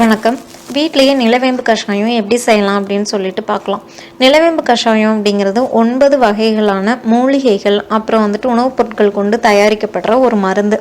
வணக்கம். வீட்லேயே நிலவேம்பு கஷாயம் எப்படி செய்யலாம் அப்படின்னு சொல்லிட்டு பார்க்கலாம். நிலவேம்பு கஷாயம் அப்படிங்கிறது ஒன்பது வகைகளான மூலிகைகள் அப்புறம் வந்துட்டு உணவுப் பொருட்கள் கொண்டு தயாரிக்கப்படுற ஒரு மருந்து.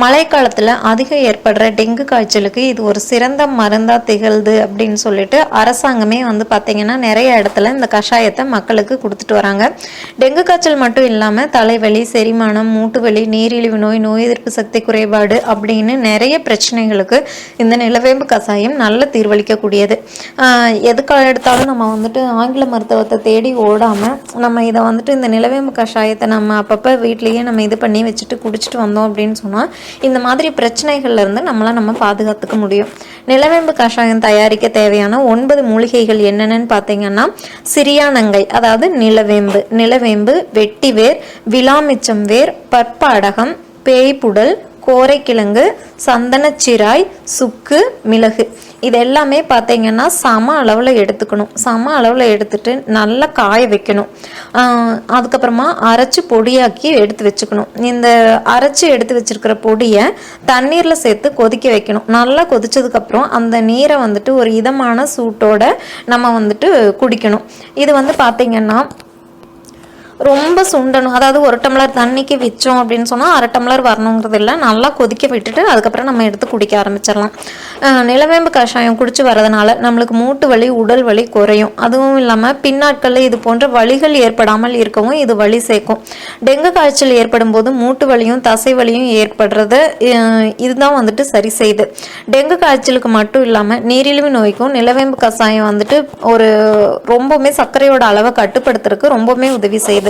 மழைக்காலத்தில் அதிகம் ஏற்படுற டெங்கு காய்ச்சலுக்கு இது ஒரு சிறந்த மருந்தாக திகழ்து அப்படின்னு சொல்லிட்டு அரசாங்கமே வந்து பார்த்திங்கன்னா நிறைய இடத்துல இந்த கஷாயத்தை மக்களுக்கு கொடுத்துட்டு வராங்க. டெங்கு காய்ச்சல் மட்டும் இல்லாமல் தலைவலி செரிமானம் மூட்டு வலி நீரிழிவு நோய் நோய் எதிர்ப்பு சக்தி குறைபாடு அப்படின்னு நிறைய பிரச்சனைகளுக்கு இந்த நிலவேம்பு கஷாயம் நல்ல தீர்வு வலிக்கக்கூடியது எதுக்காக எடுத்தாலும் நம்ம வந்துட்டு ஆங்கில மருத்துவத்தை தேடி ஓடாமல் நம்ம இதை வந்துட்டு இந்த நிலவேம்பு கஷாயத்தை நம்ம அப்பப்போ வீட்லேயே நம்ம இது பண்ணி வச்சுட்டு குடிச்சிட்டு வந்தோம் அப்படின்னு சொன்னால் இந்த மாதிரி பிரச்சனைகள்ல இருந்து நம்ம பாதுகாத்துக்க முடியும். நிலவேம்பு கஷாயம் தயாரிக்க தேவையான ஒன்பது மூலிகைகள் என்னென்னு பார்த்தீங்கன்னா சிறியானங்கை அதாவது நிலவேம்பு நிலவேம்பு வெட்டிவேர் விலாமிச்சம் வேர் பற்படகம் பேய்ப்புடல் கோரைக்கிழங்கு சந்தனச்சிராய் சுக்கு மிளகு. இது எல்லாமே பார்த்தீங்கன்னா சம அளவில் எடுத்துக்கணும். சம அளவில் எடுத்துட்டு நல்லா காய வைக்கணும். அதுக்கப்புறமா அரைச்சி பொடியாக்கி எடுத்து வச்சுக்கணும். இந்த அரைச்சி எடுத்து வச்சிருக்கிற பொடியை தண்ணீரில் சேர்த்து கொதிக்க வைக்கணும். நல்லா கொதிச்சதுக்கப்புறம் அந்த நீரை வந்துட்டு ஒரு இதமான சூட்டோட நம்ம வந்துட்டு குடிக்கணும். இது வந்து பார்த்தீங்கன்னா ரொம்ப சுண்டணும். அதாவது ஒரு டம்ளர் தண்ணிக்கு வச்சோம் அப்படின்னு சொன்னால் அரை டம்ளர் வரணுங்கிறது இல்லை. நல்லா கொதிக்க விட்டுட்டு அதுக்கப்புறம் நம்ம எடுத்து குடிக்க ஆரம்பிச்சிடலாம். நிலவேம்பு கஷாயம் குடிச்சு வரதுனால நம்மளுக்கு மூட்டு வலி உடல் வலி குறையும். அதுவும் இல்லாமல் பின்னாட்களில் இது போன்ற வலிகள் ஏற்படாமல் இருக்கவும் இது வலி சேர்க்கும். டெங்கு காய்ச்சல் ஏற்படும் போது மூட்டு வலியும் தசை வலியும் ஏற்படுறது இதுதான் வந்துட்டு சரி செய்யுது டெங்கு காய்ச்சலுக்கு மட்டும் இல்லாமல் நீரிழிவு நோய்க்கும் நிலவேம்பு கஷாயம் வந்துட்டு ஒரு ரொம்பவுமே சர்க்கரையோட அளவை கட்டுப்படுத்துறதுக்கு ரொம்பவுமே உதவி செய்யுது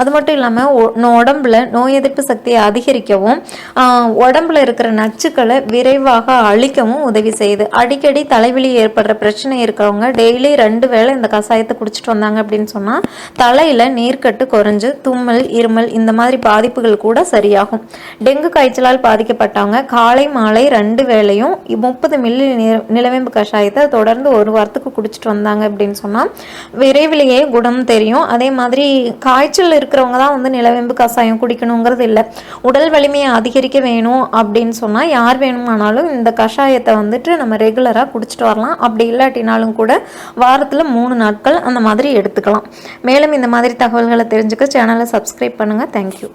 அது மட்டும் இல்லாமல் உடம்புல நோய் எதிர்ப்பு சக்தியை அதிகரிக்கவும் உடம்புல இருக்கிற நச்சுக்களை விரைவாக அழிக்கவும் உதவி செய்யுது. அடிக்கடி தலைவலி ஏற்படுற பிரச்சனை இருக்கிறவங்க டெய்லி ரெண்டு வேளை இந்த கஷாயத்தை குடிச்சிட்டு வந்தாங்க அப்படின்னு சொன்னால் தலையில் நீர்க்கட்டு குறைஞ்சு தும்மல் இருமல் இந்த மாதிரி பாதிப்புகள் கூட சரியாகும். டெங்கு காய்ச்சலால் பாதிக்கப்பட்டவங்க காலை மாலை ரெண்டு வேளையும் முப்பது மில்லி நிலவேம்பு கஷாயத்தை தொடர்ந்து ஒரு வாரத்துக்கு குடிச்சிட்டு வந்தாங்க அப்படின்னு சொன்னால் விரைவிலேயே குணம் தெரியும். அதே மாதிரி காய்ச்சல் இருக்கிறவங்க தான் வந்து நிலவேம்பு கஷாயம் குடிக்கணுங்கிறது இல்லை. உடல் வலிமையை அதிகரிக்க வேணும் அப்படின்னு சொன்னால் யார் வேணுமானாலும் இந்த கஷாயத்தை வந்துட்டு நம்ம ரெகுலராக குடிச்சிட்டு வரலாம். அப்படி இல்லாட்டினாலும் கூட வாரத்தில் மூணு நாட்கள் அந்த மாதிரி எடுத்துக்கலாம். மேலும் இந்த மாதிரி தகவல்களை தெரிஞ்சுக்க சேனலை சப்ஸ்கிரைப் பண்ணுங்கள் தேங்க்யூ